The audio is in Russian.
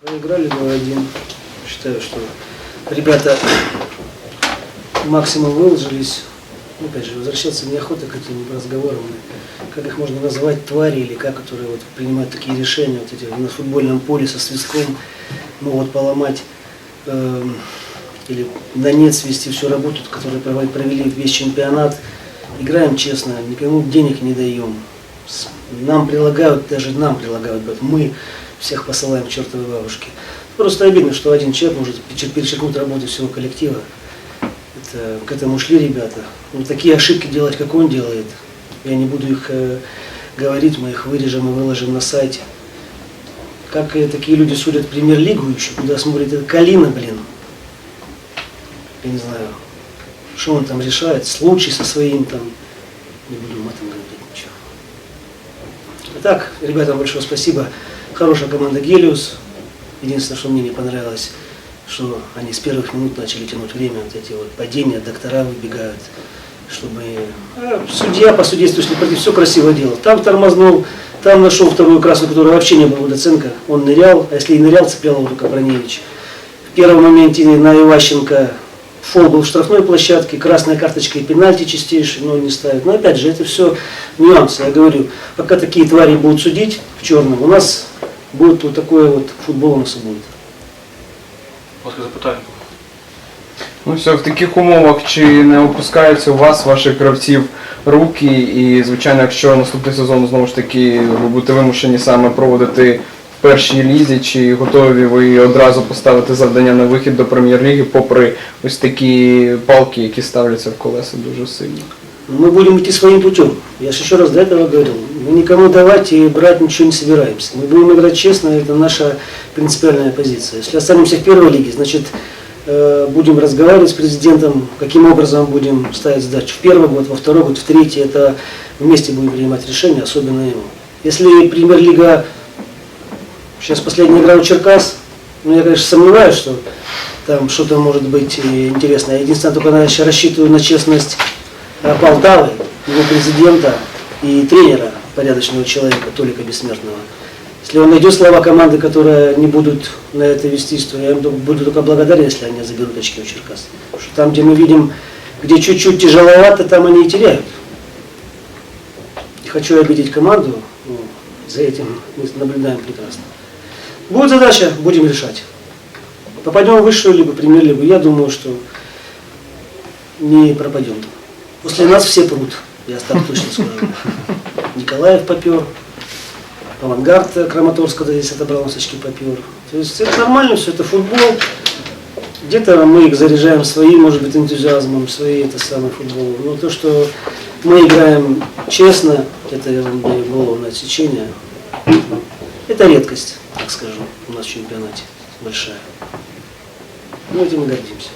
Проиграли 2-1. Считаю, что ребята максимум выложились. Ну, Опять же, возвращаться неохота к этим разговорам. Как их можно называть, твари или как, которые вот принимают такие решения, вот эти на футбольном поле со свистком могут поломать эм, или на нет свести всю работу, которую провели- весь чемпионат. Играем честно, никому денег не даем. Нам прилагают, даже нам прилагают, мы всех посылаем к чертовой бабушке. Просто обидно, что один человек может перечер- перечеркнуть работу всего коллектива. Это, к этому шли ребята. Вот такие ошибки делать, как он делает, я не буду их э, говорить, мы их вырежем и выложим на сайте. Как э, такие люди судят премьер-лигу еще, куда смотрит этот Калина, блин. Я не знаю, что он там решает, случай со своим там, не буду матом говорить ничего. Итак, ребятам большое спасибо. Хорошая команда Гелиус. Единственное, что мне не понравилось, что они с первых минут начали тянуть время, вот эти вот падения, доктора выбегают, чтобы... А, судья по судейству, если против, все красиво делал. Там тормознул, там нашел вторую красную, которая вообще не было Доценко. Он нырял, а если и нырял, цеплял его только Броневич. В первом моменте на Иващенко фол был в штрафной площадке, красная карточка и пенальти чистейший, но не ставят. Но опять же, это все нюансы. Я говорю, пока такие твари будут судить в черном, у нас будет вот такое вот футбол у нас и будет. Ласка, запитання. Ну все, в таких умовах чи не опускаються у вас, ваших гравців, руки, і звичайно, якщо наступний сезон знову ж таки ви будете вимушені саме проводити в першій лізі, чи готові ви одразу поставити завдання на вихід до прем'єр-ліги, попри ось такі палки, які ставляться в колеса дуже сильно. Мы будем идти своим путем. Я же еще раз до этого говорил. Мы никому давать и брать ничего не собираемся. Мы будем играть честно, это наша принципиальная позиция. Если останемся в первой лиге, значит, э, будем разговаривать с президентом, каким образом будем ставить задачу в первый год, во второй год, в третий. Это вместе будем принимать решения, особенно ему. Если премьер-лига, сейчас последняя игра у Черкас, ну я, конечно, сомневаюсь, что там что-то может быть интересное. Единственное, только я еще рассчитываю на честность э, Полтавы, его президента и тренера, порядочного человека, Толика Бессмертного. Если он найдет слова команды, которые не будут на это вестись, то я им буду только благодарен, если они заберут очки у Черкас. Потому что там, где мы видим, где чуть-чуть тяжеловато, там они и теряют. Не хочу обидеть команду, но за этим мы наблюдаем прекрасно. Будет задача, будем решать. Попадем в высшую лигу, премьер-лигу, я думаю, что не пропадем. После нас все прут, я так точно скажу. Николаев попер, авангард э, Краматорска да, здесь отобрал у нас очки попер. То есть это нормально все, это футбол. Где-то мы их заряжаем своим, может быть, энтузиазмом, свои это самый футбол. Но то, что мы играем честно, это я вам даю голову на отсечение. Это редкость, так скажу, у нас в чемпионате большая. Ну, этим мы гордимся.